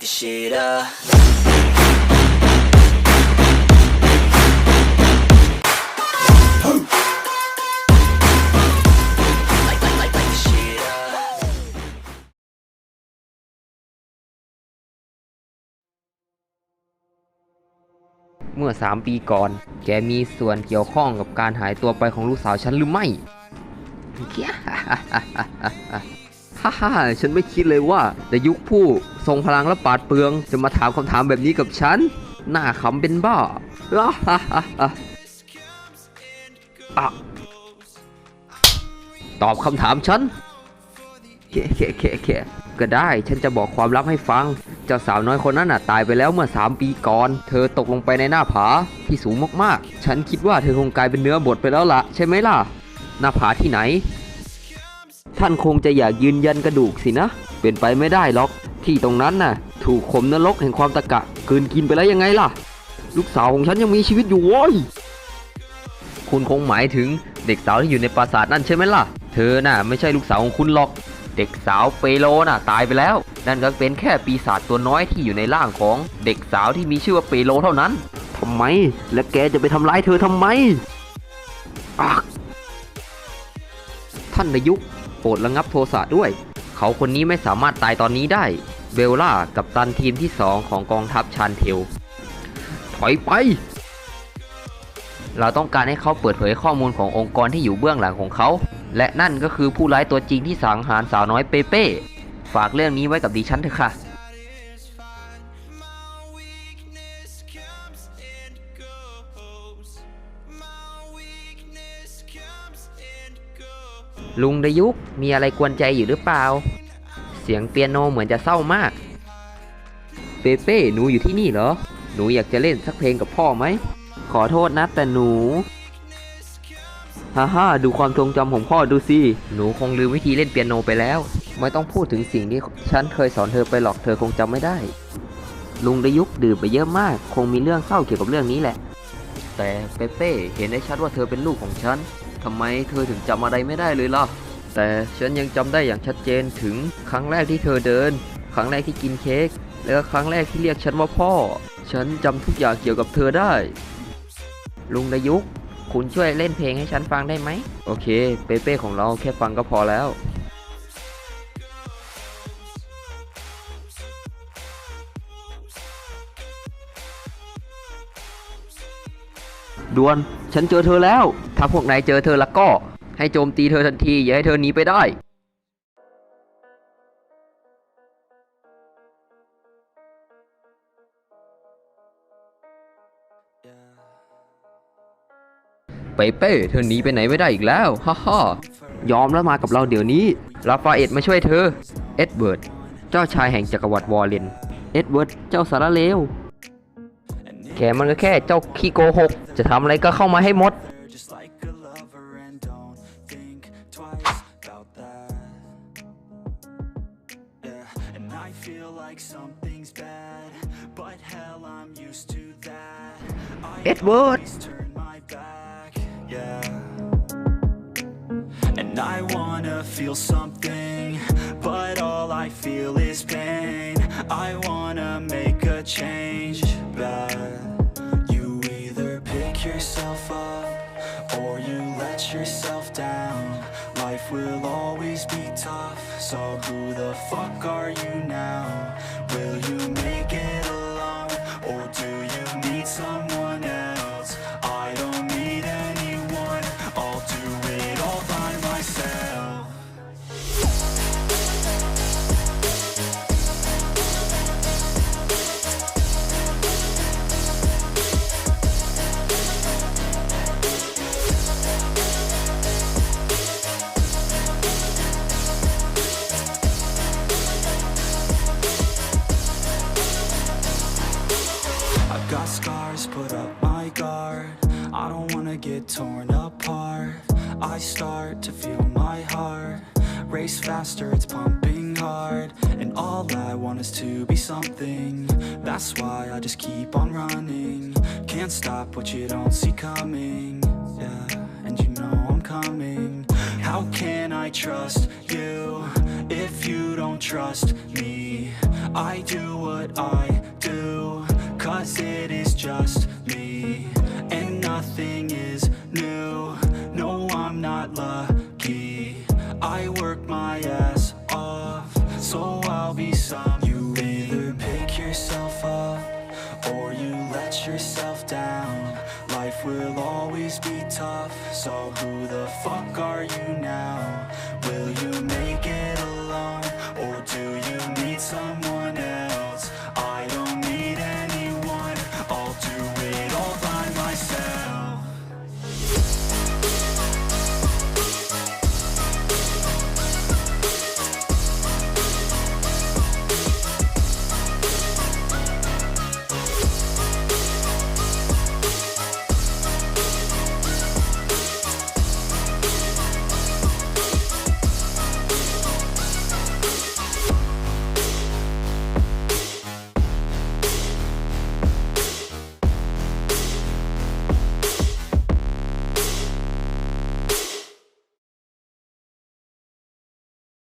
the shit up. Light, light, light, light the shit up. เมื่อสามปีก่อน แกมีส่วนเกี่ยวข้องกับการหายตัวไปของลูกสาวฉันหรือไม่ ฮ่าฮ่าฉันไม่คิดเลยว่าในยุคผู้ทรงพลังและปาดเปรือง จะมาถามคำถามแบบนี้กับฉัน หน้าขำเป็นบ้าฮ่าฮ่าฮ่าฮ่าอะตอบคำถามฉันเคเคเคเคก็ได้ ฉันจะบอกความลับให้ฟัง เจ้าสาวน้อยคนนั้นน่ะตายไปแล้วเมื่อ 3 ปีก่อน เธอตกลงไปในหน้าผาที่สูงมากๆ ฉันคิดว่าเธอคงกลายเป็นเนื้อบดไปแล้วล่ะ ใช่ไหมล่ะ หน้าผาที่ไหน ท่านคงจะอยากยืนยันกระดูกสินะ เป็นไปไม่ได้หรอก ที่ตรงนั้นน่ะ ถูกขมนรกแห่งความตะกะกลืนกินไปแล้วยังไงล่ะ ลูกสาวของฉันยังมีชีวิตอยู่โว้ยคุณคงหมายถึงเด็กสาวที่อยู่ในปราสาทนั่นใช่ไหมล่ะ เธอน่ะไม่ใช่ลูกสาวของคุณหรอก เด็กสาวเปโลน่ะตายไปแล้ว นั่นก็เป็นแค่ปีศาจตัวน้อยที่อยู่ในร่างของเด็กสาวที่มีชื่อว่าเปโลเท่านั้นทำไม และแกจะไปทำร้ายเธอทำไมอักท่านนายยุค โปรดระงับโทสะด้วย เขาคนนี้ไม่สามารถตายตอนนี้ได้ เบลล่ากับตันทีมที่สองของกองทัพชานเทล ถอยไป เราต้องการให้เขาเปิดเผยข้อมูลขององค์กรที่อยู่เบื้องหลังของเขา และนั่นก็คือผู้ร้ายตัวจริงที่สังหารสาวน้อยเปเป้ ฝากเรื่องนี้ไว้กับดิฉันเถอะค่ะ ลุงดยุกมีอะไรกวนใจอยู่หรือเปล่า เสียงเปียโนเหมือนจะเศร้ามากเปเป้หนูอยู่ที่นี่เหรอ หนูอยากจะเล่นสักเพลงกับพ่อไหม ขอโทษนะแต่หนูฮ่าฮ่าดูความทรงจำของพ่อดูสิ หนูคงลืมวิธีเล่นเปียโนไปแล้ว ไม่ต้องพูดถึงสิ่งที่ฉันเคยสอนเธอไปหรอกเธอคงจำไม่ได้ ลุงดยุกดื่มไปเยอะมาก คงมีเรื่องเศร้าเกี่ยวกับเรื่องนี้แหละ แต่เปเป้เห็นได้ชัดว่าเธอเป็นลูกของฉัน ทำไมเธอถึงจำอะไรไม่ได้เลยล่ะ แต่ฉันยังจำได้อย่างชัดเจนถึงครั้งแรกที่เธอเดิน ครั้งแรกที่กินเค้ก และก็ครั้งแรกที่เรียกฉันว่าพ่อ ฉันจำทุกอย่างเกี่ยวกับเธอได้ ลุงดยุกคุณช่วยเล่นเพลงให้ฉันฟังได้ไหม โอเค เปเป้ของเราแค่ฟังก็พอแล้ว ด่วน ฉันเจอเธอแล้ว ถ้าพวกนายเจอเธอแล้วก็ ให้โจมตีเธอทันที อย่าให้เธอหนีไปได้เปเป้เธอหนีไปไหนไม่ได้อีกแล้ว ฮ่าฮ่ายอมแล้วมากับเราเดี๋ยวนี้ ลาฟาเอ็ดมาช่วยเธอ เอ็ดเวิร์ด เจ้าชายแห่งจักรวรรดิวอร์เรนเอ็ดเวิร์ด เจ้าสารเลว กมันก็แค่เจ้าขี้โกหก จะทำอะไรก็เข้ามาให้หมด Just like a lover and don't think twice about that. Yeah, and I feel like something's bad, but hell, I'm used to that. I Edward. always turn my back, yeah. And I wanna feel something, but all I feel is pain. I wanna make a change, yourself up or you let yourself down. Life will always be tough, so who the fuck are you now? Will you make get torn apart. I start to feel my heart race faster, it's pumping hard. And all I want is to be something. That's why I just keep on running. Can't stop what you don't see coming. Yeah, and you know I'm coming. How can I trust you if you don't trust me? I do what I do, cause it is just so I'll be some. You either pick yourself up or you let yourself down. Life will always be tough, so who the fuck are you now?